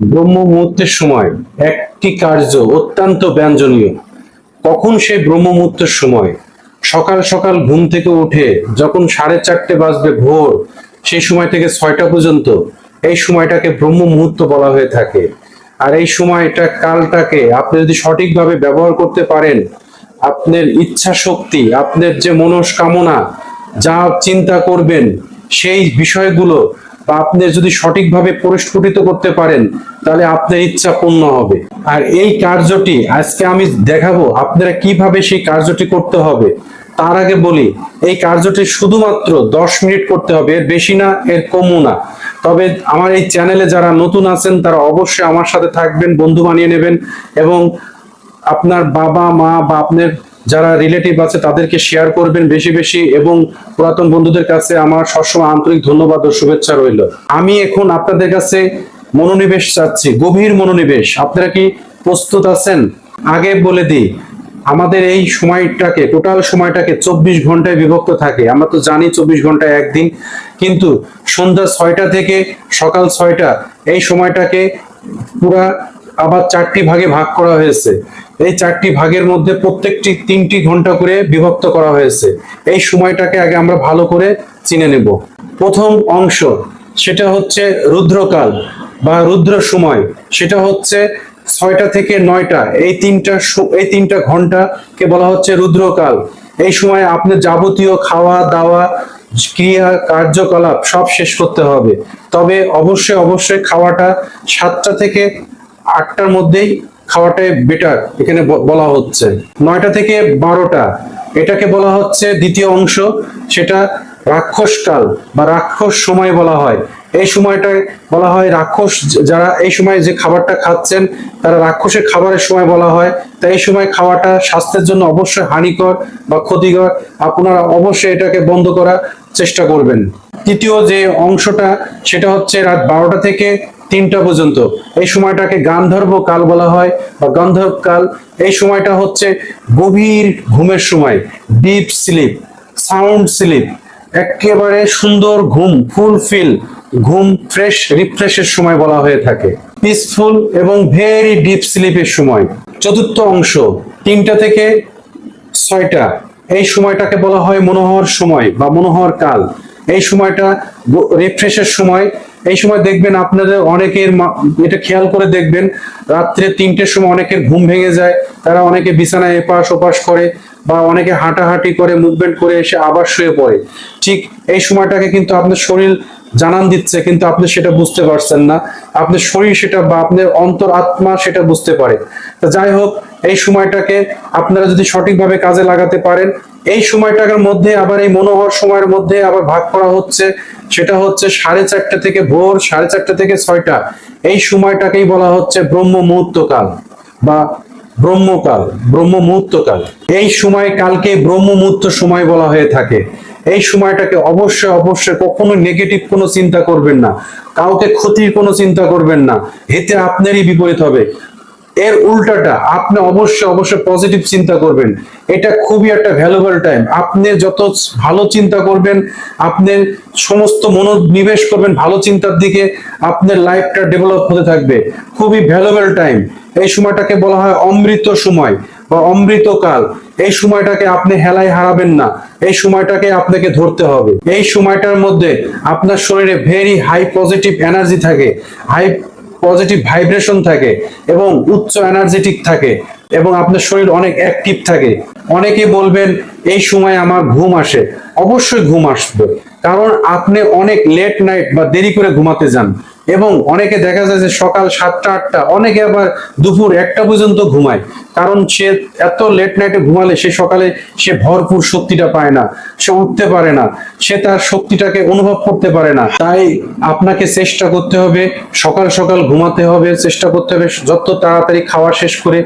ব্রহ্ম মুহূর্তের সময় একটি কার্য অত্যন্ত ব্যঞ্জনীয়। কখন সেই ব্রহ্ম মুহূর্তের সময়? সকাল সকাল ঘুম থেকে উঠে যখন সাড়ে চারটে বাজবে ভোর, সেই সময় থেকে ছয়টা পর্যন্ত এই সময়টাকে ব্রহ্ম মুহূর্ত বলা হয়ে থাকে। আর এই সময়টা, কালটাকে আপনি যদি সঠিকভাবে ব্যবহার করতে পারেন, আপনার ইচ্ছা শক্তি, আপনার যে মনস্কামনা, যা চিন্তা করবেন, সেই বিষয়গুলো বা আপনি যদি সঠিকভাবে পরিস্ফুটিত করতে পারেন, তাহলে আপনার ইচ্ছা পূর্ণ হবে। আর এই কার্যটি আজকে আমি দেখাবো আপনারা কীভাবে সেই কার্যটি করতে হবে। তার আগে বলি, এই কার্যটি শুধুমাত্র দশ মিনিট করতে হবে, এর বেশি না, এর কমও না। তবে আমার এই চ্যানেলে যারা নতুন আছেন, তারা অবশ্যই আমার সাথে থাকবেন, বন্ধু বানিয়ে নেবেন এবং আপনার বাবা, মা বা আপনার যারা রিলেটিভ আছে, তাদেরকে শেয়ার করবেন বেশি বেশি এবং পুরাতন বন্ধুদের কাছে আমার সবসময় আন্তরিক ধন্যবাদ ও শুভেচ্ছা রইল। আমি এখন আপনাদের কাছে মনোনিবেশ চাচ্ছি, গভীর মনোনিবেশ। আপনারা কি প্রস্তুত আছেন? আগে বলে দিই, আমাদের এই সময়টাকে টোটাল সময়টাকে চব্বিশ ঘন্টায় বিভক্ত থাকে। আমরা তো জানি চব্বিশ ঘন্টায় একদিন, কিন্তু সন্ধ্যা ছয়টা থেকে সকাল ছয়টা, এই সময়টাকে পুরা আবার চারটি ভাগে ভাগ করা হয়েছে। এই চারটি ভাগের মধ্যে প্রত্যেকটি তিনটি ঘণ্টা করে বিভক্ত করা হয়েছে। এই সময়টাকে আগে আমরা ভালো করে চিনে নেব। প্রথম অংশ, সেটা হচ্ছে রুদ্রকাল বা রুদ্র সময়। সেটা হচ্ছে ছয়টা থেকে নয়টা। এই তিনটা এই তিনটা ঘন্টাকে বলা হচ্ছে রুদ্রকাল। এই সময় আপনার যাবতীয় খাওয়া, দাওয়া, ক্রিয়া, কার্যকলাপ সব শেষ করতে হবে। তবে অবশ্যই অবশ্যই খাওয়াটা সাতটা থেকে আটটার মধ্যেই খাওয়াটাই বেটার এখানে বলা হচ্ছে। নয়টা থেকে বারোটা, এটাকে বলা হচ্ছে দ্বিতীয় অংশ, সেটা রাক্ষসকাল বা রাক্ষস সময় বলা হয়। এই সময়টায় বলা হয় রাক্ষস, যারা এই সময় যে খাবারটা খাচ্ছেন, তারা রাক্ষসের খাবারের সময় বলা হয়। তাই এই সময় খাওয়াটা স্বাস্থ্যের জন্য অবশ্যই হানিকর বা ক্ষতিকর। আপনারা অবশ্যই এটাকে বন্ধ করার চেষ্টা করবেন। তৃতীয় যে অংশটা, সেটা হচ্ছে রাত বারোটা থেকে তিনটা পর্যন্ত। এই সময়টাকে গান্ধর্ব কাল বলা হয়, বা গন্ধর্ব কাল। এই সময়টা হচ্ছে গভীর ঘুমের সময় ডিপ স্লিপ সাউন্ড স্লিপ একেবারে সুন্দর ঘুম ফুলফিল ঘুম ফ্রেশ রিফ্রেশের সময় বলা হয়ে থাকে। পিসফুল এবং ভেরি ডিপ স্লিপের সময়। চতুর্থ অংশ, তিনটা থেকে ছয়টা। এই সময়টাকে বলা হয় মনোহর সময় বা মনোহর কাল। এই সময়টা রিফ্রেশের সময় এই সময় দেখবেন আপনাদের অনেকের এটা খেয়াল করে দেখবেন, রাত্রে তিনটের সময় অনেকের ঘুম ভেঙে যায়, তারা অনেকে বিছানায় এপাশ ওপাশ করে বা অনেকে হাঁটাহাঁটি করে মুভমেন্ট করে এসে আবার শুয়ে পড়ে। ঠিক এই সময়টাকে কিন্তু আপনার শরীর জানান দিচ্ছে, কিন্তু আপনি সেটা বুঝতে পারছেন না। আপনার শরীর সেটা বা আপনার অন্তর আত্মা সেটা বুঝতে পারে। তো যাই হোক, এই সময়টাকে আপনারা যদি সঠিকভাবে কাজে লাগাতে পারেন, এই সময়টার মধ্যে আবার এই মনোহর সময়ের মধ্যে আবার ভাগ করা হচ্ছে। সেটা হচ্ছে সাড়ে চারটা থেকে ভোর, সাড়ে চারটা থেকে ছয়টা। এই সময়টাকেই বলা হচ্ছে ব্রহ্ম মুহূর্তকাল বা ব্রহ্মকাল ব্রহ্ম মুহূর্তকাল এই সময় কালকে ব্রহ্ম মুহূর্ত সময় বলা হয়ে থাকে। এই সময়টাকে অবশ্যই অবশ্যই কখনো নেগেটিভ কোনো চিন্তা করবেন না। কাউকে ক্ষতির কোনো চিন্তা করবেন না। এতে আপনারই বিপরীত হবে। এর উল্টাটা আপনি অবশ্যই অবশ্যই পজিটিভ চিন্তা করবেন। এটা খুবই একটা ভ্যালুয়েবল টাইম আপনি যত ভালো চিন্তা করবেন, আপনি সমস্ত মনোনিবেশ করবেন ভালো চিন্তার দিকে, আপনার লাইফটা ডেভেলপ হতে থাকবে। খুবই ভ্যালুয়েবল টাইম এই সময়টাকে বলা হয় অমৃত সময় বা অমৃতকাল। এই সময়টাকে আপনি হেলায় হারাবেন না। এই সময়টাকে আপনাকে ধরতে হবে। এই সময়টার মধ্যে আপনার শরীরে ভেরি হাই পজিটিভ এনার্জি থাকে। হাই পজিটিভ ভাইব্রেশন থাকে এবং উচ্চ এনার্জেটিক থাকে এবং আপনার শরীর অনেক অ্যাক্টিভ থাকে। অনেকে বলবেন, এই সময় আমার ঘুম আসে। অবশ্যই ঘুম আসবে। কারণ আপনি অনেক লেট নাইট বা দেরি করে ঘুমাতে যান। এবং অনেকে দেখা যায় যে সকাল সাতটা, আটটা, অনেকে আবার দুপুর একটা পর্যন্ত ঘুমায়। কারণ সে এত লেট নাইটে ঘুমালে সে সকালে সে ভরপুর শক্তিটা পায় না, সে উঠতে পারে না, সে তার শক্তিটাকে অনুভব করতে পারে না। তাই আপনাকে চেষ্টা করতে হবে, সকাল সকাল ঘুমাতে হবে, চেষ্টা করতে হবে, যত তাড়াতাড়ি খাওয়া শেষ করে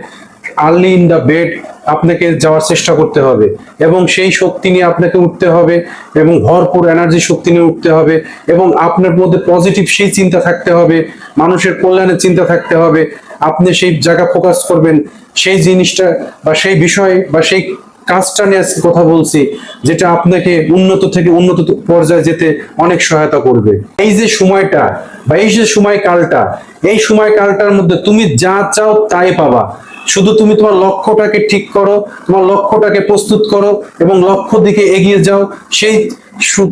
আর্লি ইন দ্য বেড আপনাকে যাওয়ার চেষ্টা করতে হবে এবং সেই শক্তি নিয়ে আপনাকে উঠতে হবে এবং ভরপুর এনার্জি শক্তি নিয়ে উঠতে হবে এবং আপনার মধ্যে পজিটিভ সেই চিন্তা থাকতে হবে, মানুষের কল্যাণের চিন্তা থাকতে হবে, আপনি সেই জায়গা ফোকাস করবেন, সেই জিনিসটা বা সেই বিষয় বা সেই কাজটা নিয়ে আজকে কথা বলছি, যেটা আপনাকে উন্নত থেকে উন্নত পর্যায়ে যেতে অনেক সহায়তা করবে। এই যে সময়টা বা এই যে সময়কালটা, এই সময়কালটার মধ্যে তুমি যা চাও তাই পাবা। শুধু তুমি তোমার লক্ষ্যটাকে ঠিক করো, তোমার লক্ষ্যটাকে প্রস্তুত করো এবং লক্ষ্য দিকে এগিয়ে যাও। সেই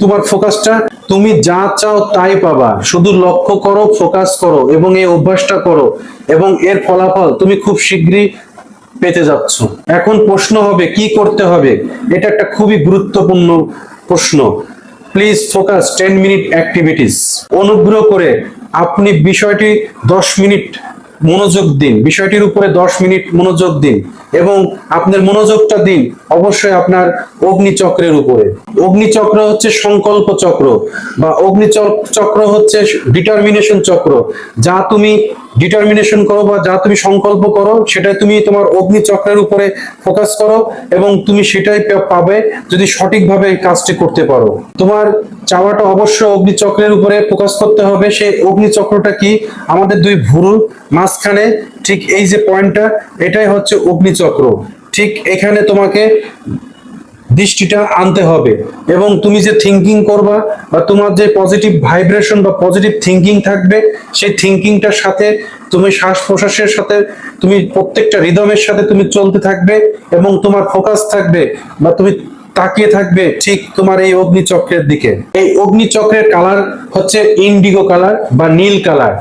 তোমার ফোকাসটা তুমি যা চাও তাই পাবা। শুধু লক্ষ্য করো, ফোকাস করো এবং এই অভ্যাসটা করো এবং এর ফলাফল তুমি খুব শীঘ্রই পেতে যাচ্ছ। এখন প্রশ্ন হবে, কি করতে হবে? এটা একটা খুবই গুরুত্বপূর্ণ প্রশ্ন। Please focus, ten minute activities. অনুগ্রহ করে আপনি বিষয়টি দশ মিনিট মনোযোগ দিন। বিষয়টির উপরে দশ মিনিট মনোযোগ দিন। এবং আপনার মনোযোগটা দিন। অবশ্যই আপনার অগ্নিচক্রের উপরে। অগ্নিচক্র হচ্ছে সংকল্প চক্র বা অগ্নিচক- চক্র হচ্ছে ডিটারমিনেশন চক্র। যা তুমি ডিটারমিনেশন করো বা যা তুমি সংকল্প করো, সেটাই তুমি তোমার অগ্নিচক্রের উপরে ফোকাস করো এবং তুমি সেটাই পাবে যদি সঠিকভাবে এই কাজটি করতে পারো। তোমার চাওয়াটা অবশ্যই অগ্নিচক্রের উপরে ফোকাস করতে হবে। সেই অগ্নিচক্রটা কি? আমাদের দুই ভুরুর মাঝখানে ঠিক এই যে পয়েন্টটা, এটাই হচ্ছে অগ্নিচক্র। ঠিক এখানে তোমাকে দৃষ্টিটা আনতে হবে এবং তুমি যে থিঙ্কিং করবা বা তোমার যে পজিটিভ ভাইব্রেশন বা পজিটিভ থিঙ্কিং থাকবে, সেই থিঙ্কিংটার সাথে তুমি শ্বাস প্রশ্বাসের সাথে তুমি প্রত্যেকটা রিদমের সাথে তুমি চলতে থাকবে এবং তোমার ফোকাস থাকবে বা তুমি তাকিয়ে থাকবে ঠিক তোমার এই অগ্নিচক্রের দিকে। এই অগ্নিচক্রের কালার হচ্ছে ইন্ডিগো কালার বা নীল কালার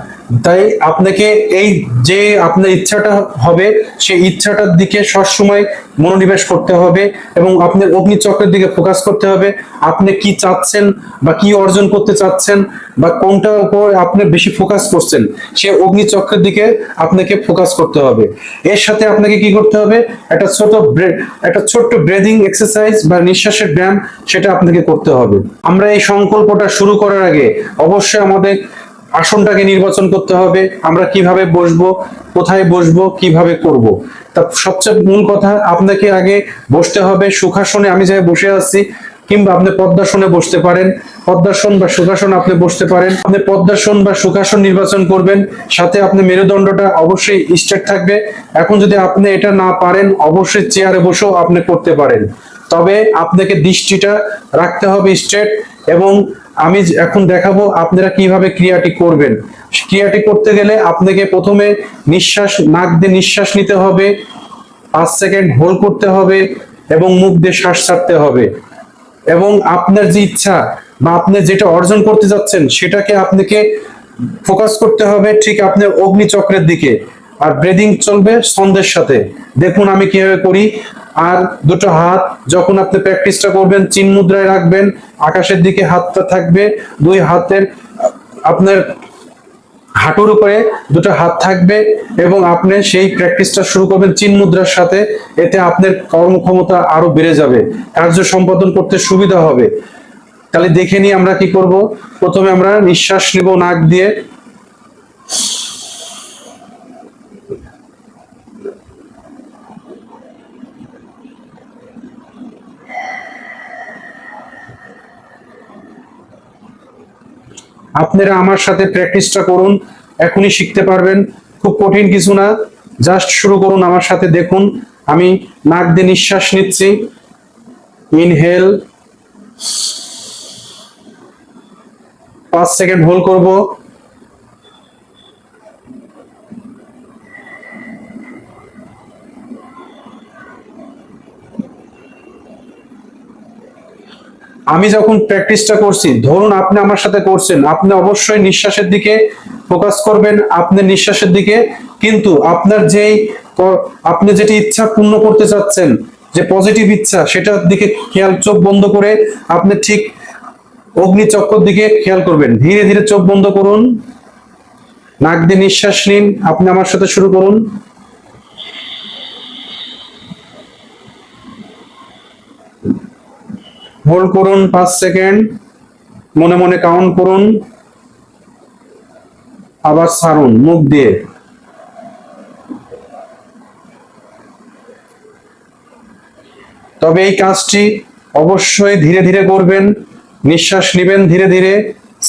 তাই আপনাকে এই যে আপনার ইচ্ছাটা হবে, সেই ইচ্ছাটার দিকে সবসময় মনোনিবেশ করতে হবে এবং আপনার অগ্নিচক্রের দিকে ফোকাস করতে হবে। আপনি কি চাচ্ছেন বা কি অর্জন করতে চাচ্ছেন বা কোনটার উপর আপনি বেশি ফোকাস করছেন, সে অগ্নিচক্রের দিকে আপনাকে ফোকাস করতে হবে। এর সাথে আপনাকে কি করতে হবে? একটা ছোট একটা ছোট্ট ব্রেদিং এক্সারসাইজ বা নিঃশ্বাসের ব্যায়াম সেটা আপনাকে করতে হবে। আমরা এই সংকল্পটা শুরু করার আগে অবশ্যই আমাদের আসনটাকে নির্বাচন করতে হবে, আমরা কীভাবে বসবো, কোথায় বসবো, কীভাবে করব। তা সবচেয়ে মূল কথা, আপনাকে আগে বসতে হবে, সুখাসনে আমি যাই বসে আছি কিংবা আপনি পদ্মাসনে বসতে পারেন, পদ্মাসন বা সুখাসন আপনি বসতে পারেন, আপনি পদ্মাসন বা সুখাসন নির্বাচন করবেন, সাথে আপনি মেরুদণ্ডটা অবশ্যই স্ট্রেট থাকবে। এখন যদি আপনি এটা না পারেন, অবশ্যই চেয়ারে বসেও আপনি করতে পারেন। তবে আপনাকে দৃষ্টিটা রাখতে হবে স্ট্রেট এবং আমি এখন দেখাবো আপনারা কীভাবে ক্রিয়াটি করবেন। ক্রিয়াটি করতে গেলে আপনাকে প্রথমে নিঃশ্বাস, নাক দিয়ে নিঃশ্বাস নিতে হবে, পাঁচ সেকেন্ড হোল্ড করতে হবে এবং মুখ দিয়ে শ্বাস ছাড়তে হবে। এবং আপনার যে ইচ্ছা বা আপনি যেটা অর্জন করতে যাচ্ছেন, সেটাকে আপনাকে ফোকাস করতে হবে ঠিক আপনার অগ্নিচক্রের দিকে। আর ব্রেদিং চলবে ছন্দের সাথে। দেখুন আমি কীভাবে করি। আর দুটো হাত, যখন আপনি প্র্যাকটিসটা করবেন, চিন মুদ্রায় রাখবেন, আকাশের দিকে হাতটা থাকবে, দুই হাতের আপনার হাঁটুর উপরে দুটো হাত থাকবে এবং আপনি সেই প্র্যাকটিসটা শুরু করবেন চিন মুদ্রার সাথে, এতে আপনার কর্মক্ষমতা আরও বেড়ে যাবে, কার্য সম্পাদন করতে সুবিধা হবে। তাহলে দেখে নিয়ে আমরা কি করব? প্রথমে আমরা নিঃশ্বাস নিব নাক দিয়ে আপনারা আমার সাথে প্র্যাকটিসটা করুন, এখনই শিখতে পারবেন। খুব কঠিন কিছু না, জাস্ট শুরু করুন আমার সাথে, দেখুন। আমি নাক দিয়ে নিঃশ্বাস নিচ্ছি। ইনহেল। পাঁচ সেকেন্ড হোল্ড করব। আমি যখন প্র্যাকটিসটা করছি, ধরুন আপনি আমার সাথে করছেন, আপনি অবশ্যই নিঃশ্বাসের দিকে ফোকাস করবেন, আপনি নিঃশ্বাসের দিকে, কিন্তু আপনার যেই আপনি যেটি ইচ্ছা পূর্ণ করতে চাচ্ছেন, যে পজিটিভ ইচ্ছা, সেটার দিকে খেয়াল, চোখ বন্ধ করে আপনি ঠিক অগ্নিচক্র দিকে খেয়াল করবেন। ধীরে ধীরে চোখ বন্ধ করুন, নাক দিয়ে নিঃশ্বাস নিন, আপনি আমার সাথে শুরু করুন। হোল্ড করুন পাঁচ সেকেন্ড মনে মনে কাউন্ট করুন। আবার ছাড়ুন, মুখ দিয়ে। তবে এই কাজটি অবশ্যই ধীরে ধীরে করবেন, নিঃশ্বাস নেবেন ধীরে ধীরে,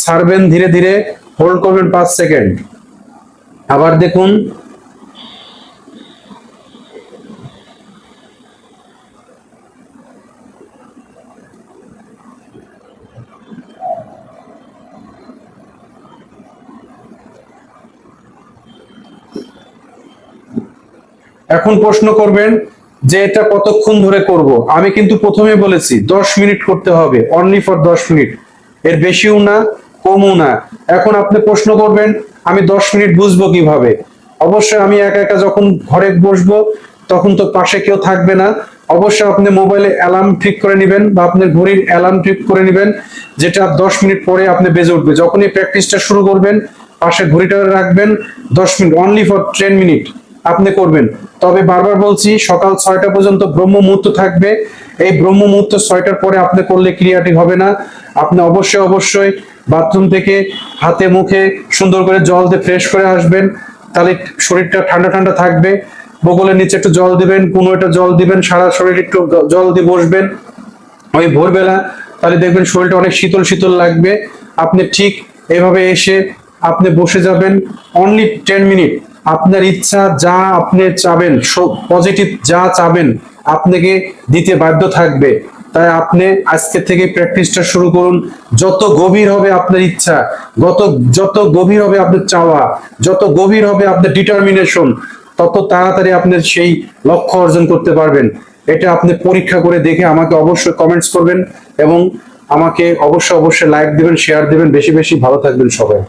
ছাড়বেন ধীরে ধীরে। হোল্ড করবেন পাঁচ সেকেন্ড আবার দেখুন এখন প্রশ্ন করবেন যে এটা কতক্ষণ ধরে করব? আমি কিন্তু প্রথমে বলেছি, দশ মিনিট করতে হবে অনলি ফর দশ মিনিট। এর বেশিও না, কমও না। এখন আপনি প্রশ্ন করবেন, আমি দশ মিনিট বুঝব কীভাবে? অবশ্যই আমি একা একা যখন ঘরে বসবো, তখন তো পাশে কেউ থাকবে না। অবশ্যই আপনি মোবাইলে অ্যালার্ম ঠিক করে নেবেন বা আপনার ঘড়ির অ্যালার্ম ঠিক করে নেবেন, যেটা দশ মিনিট পরে আপনি বেজে উঠবে। যখনই প্র্যাকটিসটা শুরু করবেন, পাশে ঘড়িটা রাখবেন, দশ minute only for ten minute আপনি করবেন। তবে বারবার বলছি, সকাল ছয়টা পর্যন্ত ব্রহ্ম মুহূর্ত থাকবে। এই ব্রহ্ম মুহূর্ত ছয়টার পরে আপনি করলে ক্রিয়াটি হবে না। আপনি অবশ্যই অবশ্যই বাথরুম থেকে হাতে মুখে সুন্দর করে জল দিয়ে ফ্রেশ করে আসবেন। তাহলে শরীরটা ঠান্ডা ঠান্ডা থাকবে। বগলের নিচে একটু জল দিবেন কোনো একটা জল দিবেন, সারা শরীর একটু জল দিয়ে বসবেন। ওই ভোরবেলা তাহলে দেখবেন শরীরটা অনেক শীতল শীতল লাগবে। আপনি ঠিক এভাবে এসে আপনি বসে যাবেন। অনলি টেন মিনিট আপনার ইচ্ছা যা আপনি চাবেন পজিটিভ যা চাবেন, আপনাকে দিতে বাধ্য থাকবে। তাই আপনি আজকে থেকে প্র্যাকটিসটা শুরু করুন। যত গভীর হবে আপনার ইচ্ছা যত যত গভীর হবে আপনার চাওয়া, যত গভীর হবে আপনার ডিটারমিনেশন তত তাড়াতাড়ি আপনার সেই লক্ষ্য অর্জন করতে পারবেন। এটা আপনি পরীক্ষা করে দেখে আমাকে অবশ্যই কমেন্টস করবেন এবং আমাকে অবশ্যই অবশ্যই লাইক দিবেন শেয়ার দিবেন। বেশি বেশি ভালো থাকবেন সবাই।